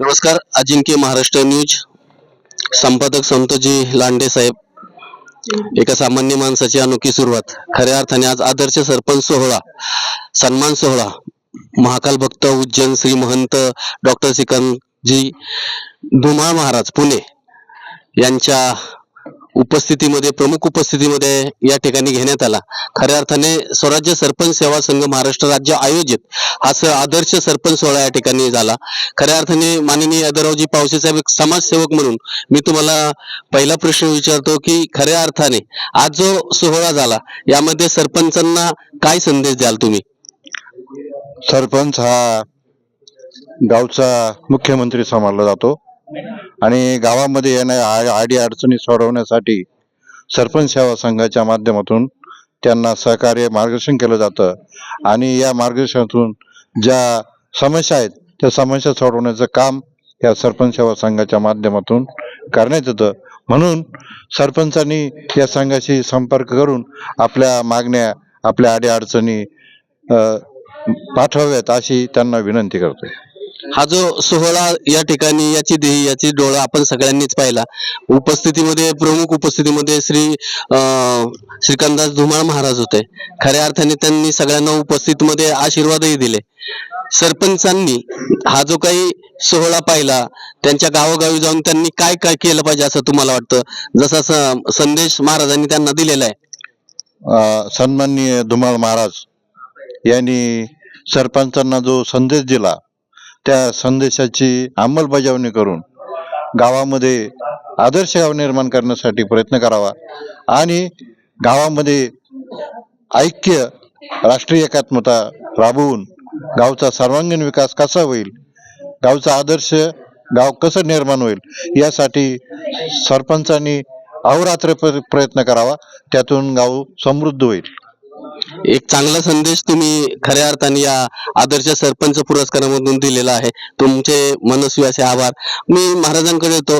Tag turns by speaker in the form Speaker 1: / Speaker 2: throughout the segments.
Speaker 1: नमस्कार अजिंक्य महाराष्ट्र न्यूज. संपादक संतजी लांडे साहेब. एका सामान्य माणसाची अनोखी सुरुवात. खऱ्या अर्थाने आज आदर्श सरपंच सोहळा सन्मान सोहळा. महाकाल भक्त उज्जैन श्री महंत डॉक्टर सिकंदजी धुमाळ महाराज पुणे यांच्या उपस्थितीमध्ये प्रमुख उपस्थितीमध्ये या ठिकाणी घेण्यात आला. खऱ्या अर्थाने स्वराज्य सरपंच सेवा संघ महाराष्ट्र राज्य आयोजित हा स आदर्श सरपंच सोहळा या ठिकाणी झाला. खऱ्या अर्थाने माननीय अदरावजी पावसे साहेब एक समाजसेवक म्हणून मी तुम्हाला पहिला प्रश्न विचारतो की खऱ्या अर्थाने आज जो सोहळा झाला यामध्ये सरपंचांना काय संदेश द्याल तुम्ही?
Speaker 2: सरपंच हा गावचा मुख्यमंत्री समजला जातो. आणि गावामध्ये येणाऱ्या आडी अडचणी सोडवण्यासाठी सरपंच सेवा संघाच्या माध्यमातून त्यांना सहकार्य मार्गदर्शन केलं जातं. आणि या मार्गदर्शनातून ज्या समस्या आहेत त्या समस्या सोडवण्याचं काम या सरपंच सेवा संघाच्या माध्यमातून करण्यात येतं. म्हणून सरपंचांनी या संघाशी संपर्क करून आपल्या मागण्या आपल्या अडीअडचणी पाठवाव्यात अशी त्यांना विनंती करतोय.
Speaker 1: हा जो सोहळा या ठिकाणी याची देही याची डोळा आपण सगळ्यांनीच पाहिला. उपस्थितीमध्ये प्रमुख उपस्थितीमध्ये श्री अं, श्रीकांतदास धुमाळ महाराज होते. खऱ्या अर्थाने त्यांनी सगळ्यांना उपस्थितीमध्ये आशीर्वादही दिले. सरपंचांनी हा जो काही सोहळा पाहिला त्यांच्या गावोगावी जाऊन त्यांनी काय काय केलं पाहिजे असं तुम्हाला वाटतं? जसा संदेश महाराजांनी त्यांना दिलेला आहे.
Speaker 2: सन्माननीय धुमाळ महाराज यांनी सरपंचांना जो संदेश दिला त्या संदेशाची अंमलबजावणी करून गावामध्ये आदर्श गाव निर्माण करण्यासाठी प्रयत्न करावा आणि गावामध्ये ऐक्य राष्ट्रीय एकात्मता राबवून गावचा सर्वांगीण विकास कसा होईल गावचा आदर्श गाव कसं निर्माण होईल यासाठी सरपंचांनी अहोरात्र प्र- प्रयत्न करावा त्यातून गाव समृद्ध होईल.
Speaker 1: एक चांगला संदेश तुम्ही खऱ्या अर्थाने या आदर्श सरपंच पुरस्कारामधून दिलेला आहे. तुमचे मनस्वी असे आभार. मी महाराजांकडे येतो.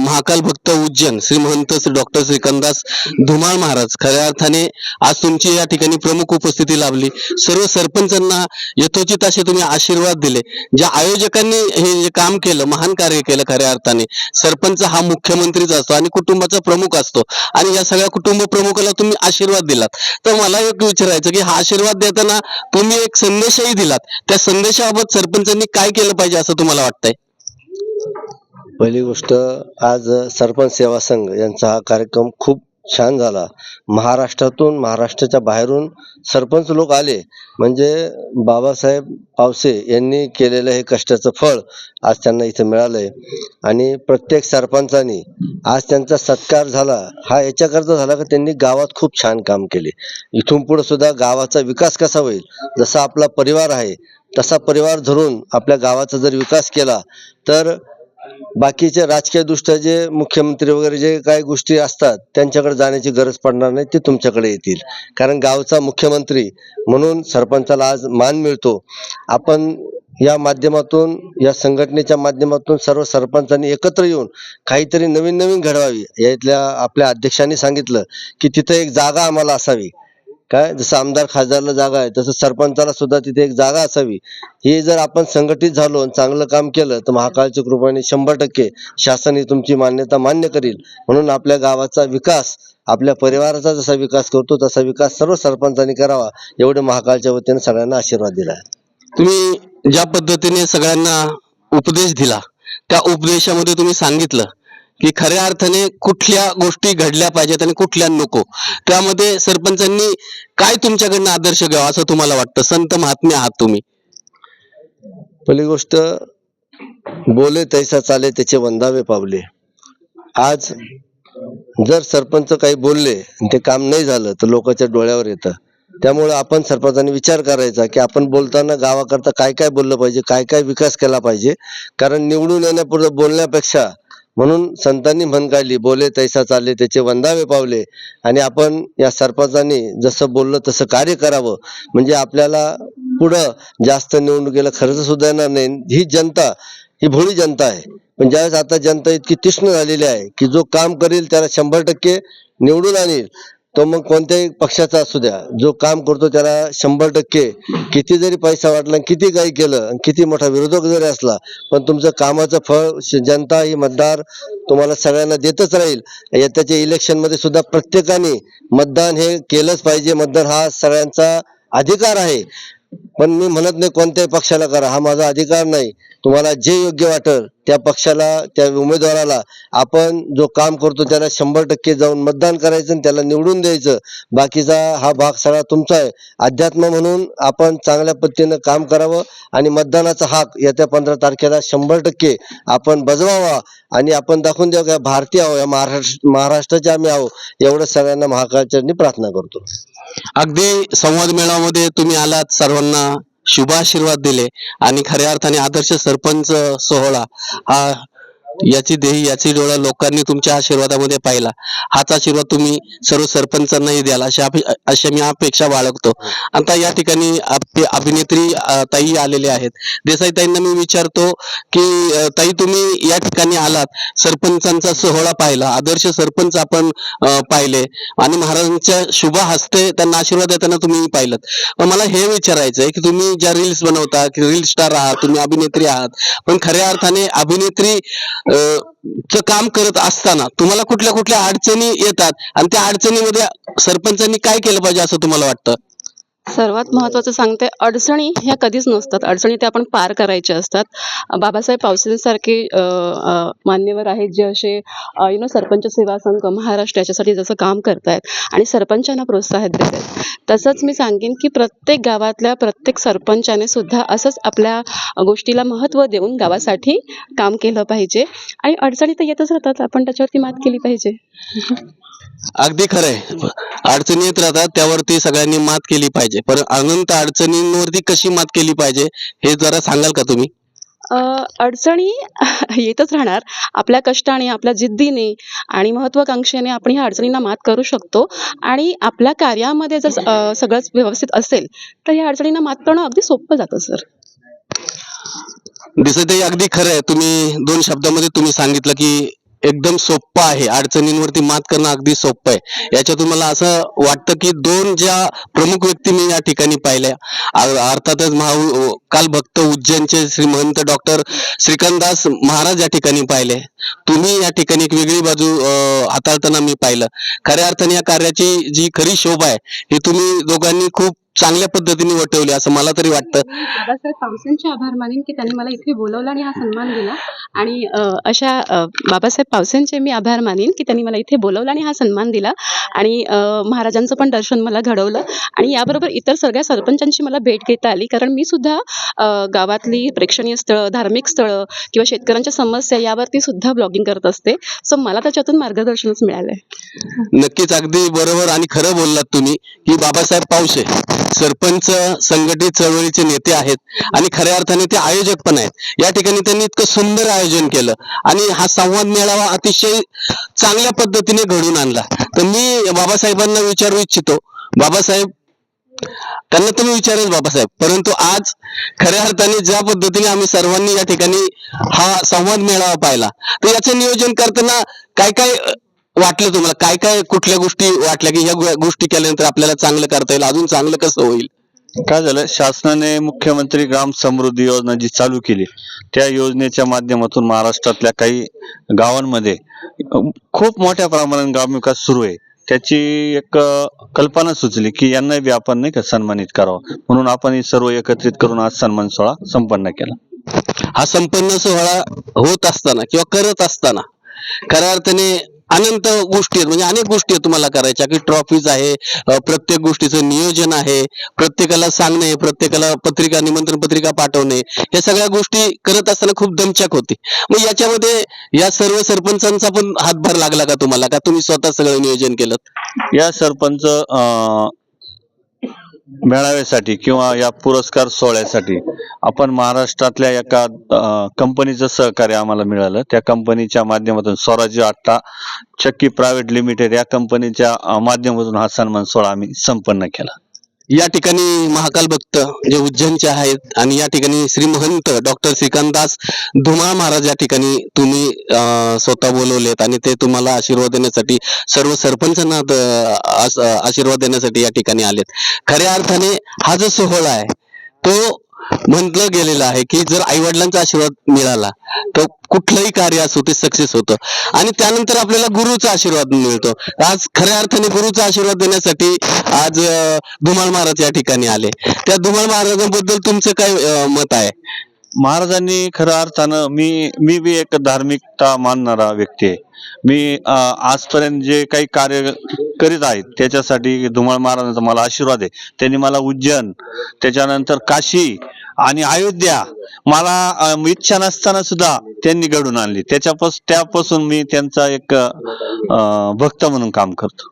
Speaker 1: महाकाल भक्त उज्जैन श्रीमंत श्री डॉक्टर श्रीकंदास धुमाळ महाराज खऱ्या अर्थाने आज तुमची या ठिकाणी प्रमुख उपस्थिती लाभली. सर्व सरपंचांना यथोचित असे तुम्ही आशीर्वाद दिले. ज्या आयोजकांनी हे जे काम केलं महान कार्य केलं खऱ्या अर्थाने सरपंच हा मुख्यमंत्रीच असतो आणि कुटुंबाचा प्रमुख असतो. आणि या सगळ्या कुटुंब प्रमुखाला तुम्ही आशीर्वाद दिलात. तर मला एक विचारायचं की हा आशीर्वाद देताना तुम्ही एक संदेशही दिलात. त्या संदेशाबाबत सरपंचांनी काय केलं पाहिजे असं तुम्हाला वाटतंय?
Speaker 3: पहिली गोष्ट आज सरपंच सेवा संघ यांचा हा कार्यक्रम खूप छान झाला. महाराष्ट्रातून महाराष्ट्राच्या बाहेरून सरपंच लोक आले. म्हणजे बाबासाहेब पावसे यांनी केलेलं हे कष्टाचं फळ आज त्यांना इथे मिळालंय. आणि प्रत्येक सरपंचानी आज त्यांचा सत्कार झाला. हा याच्याकरता झाला का त्यांनी गावात खूप छान काम केले. इथून पुढे सुद्धा गावाचा विकास कसा होईल? जसा आपला परिवार आहे तसा परिवार धरून आपल्या गावाचा जर विकास केला तर बाकीचे राजकीय दृष्ट्या जे मुख्यमंत्री वगैरे जे काही गोष्टी असतात त्यांच्याकडे जाण्याची गरज पडणार नाही ते तुमच्याकडे येतील. कारण गावचा मुख्यमंत्री म्हणून सरपंचाला आज मान मिळतो. आपण या माध्यमातून या संघटनेच्या माध्यमातून सर्व सरपंचांनी एकत्र येऊन काहीतरी नवीन नवीन घडवावी. यातल्या आपल्या अध्यक्षांनी सांगितलं की तिथे एक जागा आम्हाला असावी. काय? जसं आमदार खासदारला जागा आहे तसं सरपंचाला सुद्धा तिथे एक जागा असावी. हे जर आपण संघटित झालो आणि चांगलं काम केलं तर महाकाळच्या कृपाने शंभर टक्के शासन ही तुमची मान्यता मान्य करील. म्हणून आपल्या गावाचा विकास आपल्या परिवाराचा जसा विकास करतो तसा विकास सर्व सरपंचांनी करावा एवढे महाकाळच्या वतीने सगळ्यांना आशीर्वाद दिला
Speaker 1: तुम्ही ज्या पद्धतीने सगळ्यांना उपदेश दिला त्या उपदेशामध्ये तुम्ही सांगितलं की खऱ्या अर्थाने कुठल्या गोष्टी घडल्या पाहिजेत आणि कुठल्या नको. त्यामध्ये सरपंचांनी काय तुमच्याकडनं आदर्श घ्यावा असं तुम्हाला वाटतं? संत महात्मे आहात तुम्ही.
Speaker 3: पहिली गोष्ट बोले तैसा चाले त्याचे वंदावे पावले. आज जर सरपंच काही बोलले ते काम नाही झालं तर लोकांच्या डोळ्यावर येतं. त्यामुळे आपण सरपंचांनी विचार करायचा की आपण बोलताना गावाकरता काय काय बोललं पाहिजे काय काय विकास केला पाहिजे. कारण निवडून येण्यापूर्वी बोलण्यापेक्षा म्हणून संतांनी म्हण काढली बोले तैसा चालले त्याचे वंदावे पावले. आणि आपण या सरपंचांनी जसं बोललं तसं कार्य करावं. म्हणजे आपल्याला पुढं जास्त निवडणुकीला खर्च सुद्धा येणार नाही. ही जनता ही भोळी जनता आहे. पण ज्यावेळेस आता जनता इतकी तीक्ष्ण झालेली आहे की जो काम करेल त्याला शंभर टक्के निवडून आणील. तो मग कोणत्याही पक्षाचा असू द्या जो काम करतो त्याला शंभर टक्के. किती जरी पैसा वाटला आणि किती काही केलं आणि किती मोठा विरोधक जरी असला पण तुमचं कामाचं फळ श- जनता ही मतदार तुम्हाला सगळ्यांना देतच राहील. येत्याच्या इलेक्शनमध्ये सुद्धा प्रत्येकाने मतदान हे केलंच पाहिजे. मतदान हा सगळ्यांचा अधिकार आहे. पण मी म्हणत नाही कोणत्याही पक्षाला करा. हा माझा अधिकार नाही. तुम्हाला जे योग्य वाटेल त्या पक्षाला त्या उमेदवाराला आपण जो काम करतो त्याला शंभर टक्के जाऊन मतदान करायचं आणि त्याला निवडून द्यायचं. बाकीचा हा भाग सगळा तुमचा आहे. अध्यात्म म्हणून आपण चांगल्या पद्धतीनं काम करावं आणि मतदानाचा हाक येत्या पंधरा तारखेला शंभर टक्के आपण बजवावा आणि आपण दाखवून द्यावं की भारतीय आहो या महाराष्ट्र महाराष्ट्राचे आम्ही आहो एवढं सगळ्यांना महाकाळचरणी प्रार्थना करतो.
Speaker 1: अगदी संवाद मेळामध्ये तुम्ही आलात सर्वांना. शुभाशीर्वाद दिले आणि खऱ्या अर्थाने आदर्श सरपंच सोहळा हा याची देही याची डोळा लोकांनी तुमच्या आशीर्वादामध्ये पाहिला. हाच आशीर्वाद तुम्ही सर्व सरपंचांनाही द्याल अशा अशा मी अपेक्षा बाळगतो. आता या ठिकाणी अभिनेत्री ताई आलेले आहेत. देसाई ताईंना मी विचारतो की ताई तुम्ही या ठिकाणी आलात सरपंचांचा सोहळा पाहिला आदर्श सरपंच आपण पाहिले. आणि महाराजांच्या शुभ हस्ते त्यांना आशीर्वाद देताना तुम्ही पाहिलं पण मला हे विचारायचं आहे की तुम्ही ज्या रील्स बनवता की रील स्टार आहात तुम्ही अभिनेत्री आहात पण खऱ्या अर्थाने अभिनेत्री च काम करत असताना तुम्हाला कुठल्या कुठल्या अडचणी येतात? आणि त्या अडचणीमध्ये सरपंचांनी काय केलं पाहिजे असं तुम्हाला वाटतं?
Speaker 4: सर्वात महत्वाचं सांगते अडचणी ह्या कधीच नसतात. अडचणी त्या आपण पार करायच्या असतात. बाबासाहेब पावसेंसारखे मान्यवर आहेत जे असे यु नो सरपंच सेवा संघ महाराष्ट्र याच्यासाठी जसं काम करतायत आणि सरपंचांना प्रोत्साहन देत आहेत तसंच मी सांगेन की प्रत्येक गावातल्या प्रत्येक सरपंचाने सुद्धा असंच आपल्या गोष्टीला महत्त्व देऊन गावासाठी काम केलं पाहिजे. आणि अडचणी तर येतच राहतात. आपण त्याच्यावरती मात केली पाहिजे.
Speaker 1: अगदी खरंय. अडचणी येत राहतात त्यावरती सगळ्यांनी मात केली पाहिजे. पण अनंत अडचणींवरती कशी मात केली पाहिजे हे जरा सांगाल का तुम्ही?
Speaker 4: अडचणी येतच राहणार. आपल्या कष्टाने आपल्या जिद्दीने आणि महत्वाकांक्षेने आपण ह्या अडचणींना मात करू शकतो. आणि आपल्या कार्यामध्ये जर सगळंच व्यवस्थित असेल तर ह्या अडचणींना मात करणं अगदी सोपं जातं सर.
Speaker 1: दिसतही अगदी खरं आहे. तुम्ही दोन शब्दामध्ये तुम्ही सांगितलं की एकदम सोपं आहे. अडचणींवरती मात करणं अगदी सोपं आहे. याच्यातून मला असं वाटतं की दोन ज्या प्रमुख व्यक्ती मी या ठिकाणी पाहिल्या अर्थातच महा काल भक्त उज्जैनचे श्रीमंत डॉक्टर श्रीकांतदास महाराज या ठिकाणी पाहिले. तुम्ही या ठिकाणी एक वेगळी बाजू हाताळताना मी पाहिलं. खऱ्या अर्थाने या कार्याची जी खरी शोभा आहे ही तुम्ही दोघांनी खूप चांगल्या पद्धतीने वटवली असं मला तरी वाटतं.
Speaker 4: बाबासाहेब पावसेंचे आभार मानेन की त्यांनी मला इथे बोलवलं आणि हा सन्मान दिला. आणि अ, अशा अ, बाबासाहेब पावसेंचे मी आभार मानेन की त्यांनी मला इथे बोलवलं आणि हा सन्मान दिला. आणि अ, महाराजांचं पण दर्शन मला घडवलं. आणि याबरोबर इतर सगळ्या सरपंचांची मला भेट घेता आली. कारण मी सुद्धा अ, गावातली प्रेक्षणीय स्थळं धार्मिक स्थळं किंवा शेतकऱ्यांच्या समस्या यावरती सुद्धा ब्लॉगिंग करत असते. सो मला त्याच्यातून मार्गदर्शनच मिळालंय.
Speaker 1: नक्कीच अगदी बरोबर आणि खरं बोललात तुम्ही की बाबासाहेब पावसे. सरपंच संघटित चळवळीचे नेते आहेत आणि खऱ्या अर्थाने ते आयोजक पण आहेत. या ठिकाणी त्यांनी इतकं सुंदर आयोजन केलं आणि हा संवाद मेळावा अतिशय चांगल्या पद्धतीने घडून आणला. तर मी बाबासाहेबांना विचारू इच्छितो. बाबासाहेब त्यांना तुम्ही विचारेल बाबासाहेब परंतु आज खऱ्या अर्थाने ज्या पद्धतीने आम्ही सर्वांनी या ठिकाणी हा संवाद मेळावा पाहिला तर याचं नियोजन करताना काय काय वाटलं तुम्हाला? काय काय कुठल्या गोष्टी वाटल्या की ह्या गोष्टी केल्यानंतर आपल्याला चांगलं करता येईल? अजून चांगलं कसं होईल?
Speaker 2: काय झालं? शासनाने मुख्यमंत्री ग्राम समृद्धी योजना जी चालू केली त्या योजनेच्या माध्यमातून महाराष्ट्रातल्या काही गावांमध्ये खूप मोठ्या प्रमाणात ग्रामविकास सुरू आहे. त्याची एक कल्पना सुचली की यांना बी आपण नाही का सन्मानित करावं. म्हणून आपण हे सर्व एकत्रित करून आज सन्मान सोहळा संपन्न केला.
Speaker 1: हा संपन्न सोहळा होत असताना किंवा करत असताना खऱ्या अर्थाने अनंत गोष्टी आहेत. म्हणजे अनेक गोष्टी आहेत तुम्हाला करायच्या. की ट्रॉफीज आहे प्रत्येक गोष्टीचं नियोजन आहे प्रत्येकाला सांगणे प्रत्येकाला पत्रिका निमंत्रण पत्रिका पाठवणे या सगळ्या गोष्टी करत असताना खूप दमचक होती. मग याच्यामध्ये या सर्व सरपंचांचा पण हातभार लागला का तुम्हाला? का तुम्ही स्वतः सगळं नियोजन केलं?
Speaker 2: या सरपंच मेळाव्यासाठी किंवा या पुरस्कार सोहळ्यासाठी आपण महाराष्ट्रातल्या एका कंपनीचं सहकार्य आम्हाला मिळालं. त्या कंपनीच्या माध्यमातून स्वराज्य आट्टा चक्की प्रायव्हेट लिमिटेड या कंपनीच्या माध्यमातून हा सन्मान सोहळा आम्ही संपन्न केला.
Speaker 1: या ठिकाणी महाकाल भक्त जे उज्जैनचे आहेत आणि या ठिकाणी श्री महंत डॉक्टर श्रीकांतदास धुमाळ महाराज या ठिकाणी तुम्ही स्वतः बोलवलेत आणि ते तुम्हाला आशीर्वाद देण्यासाठी सर्व सरपंचांना आशीर्वाद देण्यासाठी या ठिकाणी आलेत. खऱ्या अर्थाने हा जो सोहळा आहे तो म्हटलं गेलेलं आहे की जर आई वडिलांचा आशीर्वाद मिळाला तर कुठलंही कार्य असो ते सक्सेस होतं. आणि त्यानंतर आपल्याला गुरुचा आशीर्वाद मिळतो. आज खऱ्या अर्थाने गुरुचा आशीर्वाद देण्यासाठी आज धुमाळ महाराज या ठिकाणी आले. त्या धुमाळ महाराजांबद्दल तुमचं काय मत आहे?
Speaker 5: महाराजांनी खऱ्या अर्थानं मी मी बी एक धार्मिकता मानणारा व्यक्ती आहे. मी आजपर्यंत जे काही कार्य करीत आहेत त्याच्यासाठी धुमाळ महाराजांचा मला आशीर्वाद आहे. त्यांनी मला उज्जैन त्याच्यानंतर काशी आणि अयोध्या मला इच्छा नसताना सुद्धा त्यांनी घडून आणली. त्याच्यापासून त्यापासून मी त्यांचा एक भक्त म्हणून काम करतो.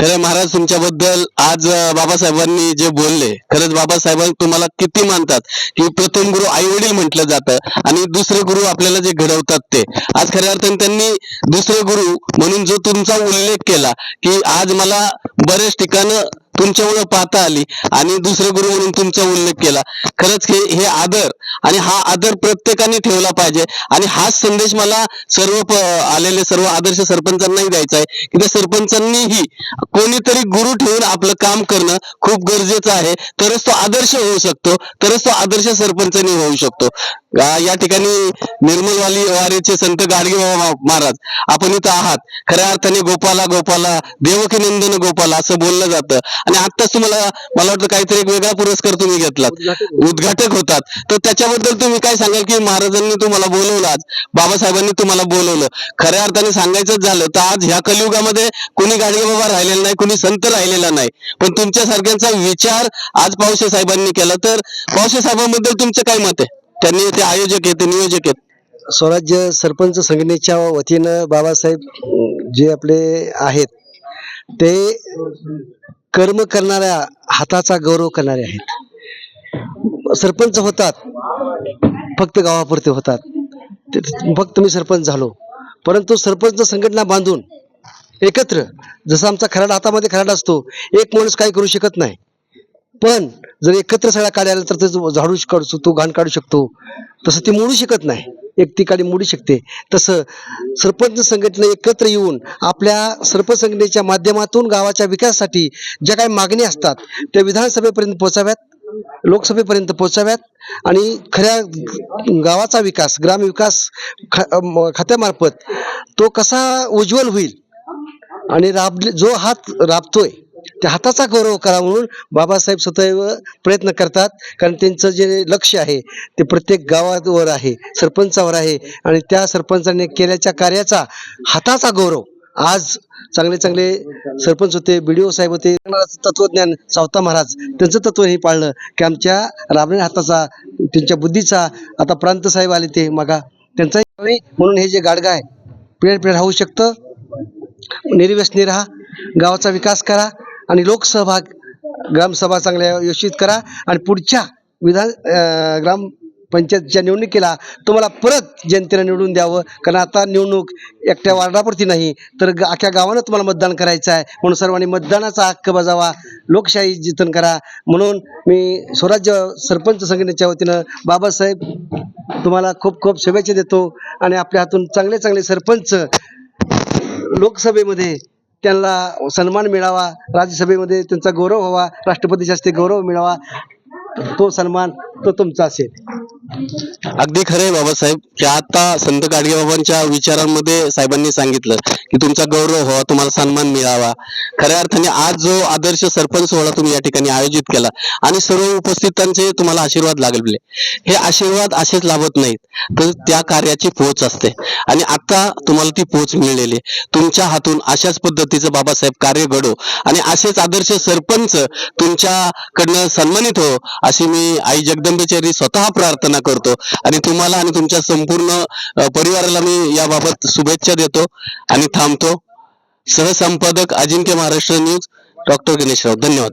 Speaker 1: खरं महाराज तुमच्याबद्दल आज बाबासाहेबांनी जे बोलले खरंच बाबासाहेबांनी तुम्हाला किती मानतात की प्रथम गुरु आई वडील म्हटलं जातं आणि दुसरे गुरु आपल्याला जे घडवतात ते. आज खऱ्या अर्थाने त्यांनी दुसरे गुरु म्हणून जो तुमचा उल्लेख केला की आज मला बरेच ठिकाणं तुमच्यामुळे पाहता आली आणि दुसरे गुरु म्हणून तुमचा उल्लेख केला. खरंच हे हे आदर आणि हा आदर प्रत्येकाने ठेवला पाहिजे. आणि हाच संदेश मला सर्व आलेले सर्व आदर्श सरपंचांनाही द्यायचा आहे की त्या सरपंचांनीही कोणीतरी गुरु ठेवून आपलं काम करणं खूप गरजेचं आहे. तरच तो आदर्श होऊ शकतो तरच तो आदर्श सरपंचनी होऊ शकतो. या ठिकाणी निर्मलवाली वारीचे संत गाडगे महाराज आपण इथं आहात. खऱ्या अर्थाने गोपाला गोपाला देवकीनंदन गोपाला असं बोललं जातं. आणि आत्ताच तुम्हाला मला वाटतं काहीतरी एक वेगळा पुरस्कार तुम्ही घेतलात. उद्घाटक. होतात. तर त्याच्याबद्दल तुम्ही काय सांगाल की महाराजांनी तुम्हाला बोलवलं आज? बाबासाहेबांनी तुम्हाला बोलवलं. खऱ्या अर्थाने सांगायचंच झालं तर आज ह्या कलियुगामध्ये कुणी गाडगे बाबा राहिलेला नाही कुणी संत राहिलेला नाही. पण तुमच्या सारख्यांचा विचार आज पावशे साहेबांनी केला. तर पावशे साहेबांबद्दल तुमचं काय मत आहे? त्यांनी ते आयोजक आहेत ते नियोजक आहेत.
Speaker 6: स्वराज्य सरपंच संघटनेच्या वतीनं बाबासाहेब जे आपले आहेत ते कर्म करणाऱ्या हाताचा गौरव करणारे आहेत. सरपंच होतात फक्त गावापुरते होतात. ते- फक्त मी सरपंच झालो. परंतु सरपंच संघटना बांधून एकत्र जसं आमचा खराडा हातामध्ये खराडा असतो एक माणूस काही करू शकत नाही. पण जर एकत्र सगळ्या काढायला तर ते झाडू काढू शकतो घाण काढू शकतो तसं ती मोडू शकत नाही. एक ठिकाणी मोडू शकते. तसं सरपंच संघटना एकत्र येऊन आपल्या सरपंच संघटनेच्या माध्यमातून गावाच्या विकासासाठी ज्या काही मागण्या असतात त्या विधानसभेपर्यंत पोहोचाव्यात लोकसभेपर्यंत पोहोचाव्यात आणि खऱ्या गावाचा विकास ग्रामविकास ख- खात्यामार्फत तो कसा उज्ज्वल होईल आणि राबले जो हात राबतोय त्या हाताचा गौरव करा म्हणून बाबासाहेब सदैव प्रयत्न करतात. कारण त्यांचं जे लक्ष आहे ते प्रत्येक गावावर आहे सरपंचावर आहे. आणि त्या सरपंचाने केल्याच्या कार्याचा हाताचा गौरव आज चांगले चांगले सरपंच होते बी डी ओ साहेब होते. तत्वज्ञान सावता महाराज त्यांचं तत्व हे पाळलं की आमच्या राबण्या हाताचा त्यांच्या बुद्धीचा आता प्रांत साहेब आले ते मगा. त्यांचाही म्हणून हे जे गाडगा आहे पिढ्या पिढ्या राहू शकतं. निर्व्यसनी राहा गावाचा विकास करा आणि लोकसहभाग ग्रामसभा चांगल्या योजित करा आणि पुढच्या विधान ग्रामपंचायतच्या ग्राम पंचायतच्या निवडणुकीला तुम्हाला परत जनतेनं निवडून द्यावं. कारण आता निवडणूक एकट्या वार्डापुरती नाही तर अख्ख्या गावानं तुम्हाला मतदान करायचं आहे. म्हणून सर्वांनी मतदानाचा हक्क बजावा लोकशाही जतन करा. म्हणून मी स्वराज्य सरपंच संघटनेच्या वतीनं बाबासाहेब तुम्हाला खूप खूप शुभेच्छा देतो. आणि आपल्या हातून चांगले चांगले सरपंच लोकसभेमध्ये त्यांना सन्मान मिळावा राज्यसभेमध्ये त्यांचा गौरव व्हावा राष्ट्रपतीच्या हस्ते गौरव मिळावा तो सन्मान तो तुमचा असेल.
Speaker 1: अगदी खरंय बाबासाहेब की आता संत गाडगेबाबांच्या विचारांमध्ये साहेबांनी सांगितलं की तुमचा गौरव व्हावा तुम्हाला सन्मान मिळावा. खऱ्या अर्थाने आज जो आदर्श सरपंच सोहळा तुम्ही या ठिकाणी आयोजित केला आणि सर्व उपस्थितांचे तुम्हाला आशीर्वाद लागले हे आशीर्वाद असेच लाभत नाहीत तर त्या कार्याची पोच असते. आणि आता तुम्हाला ती पोच मिळलेली तुमच्या हातून अशाच पद्धतीचं बाबासाहेब कार्य घडो आणि असेच आदर्श सरपंच तुमच्याकडनं सन्मानित हो अशी मी आई जगदंबेचेरी स्वतः प्रार्थना करतो. आणि तुम्हाला आणि तुमच्या संपूर्ण परिवाराला मी याबाबत शुभेच्छा देतो आणि थांबतो. सहसंपादक अजिंक्य महाराष्ट्र न्यूज डॉक्टर गणेशराव. धन्यवाद.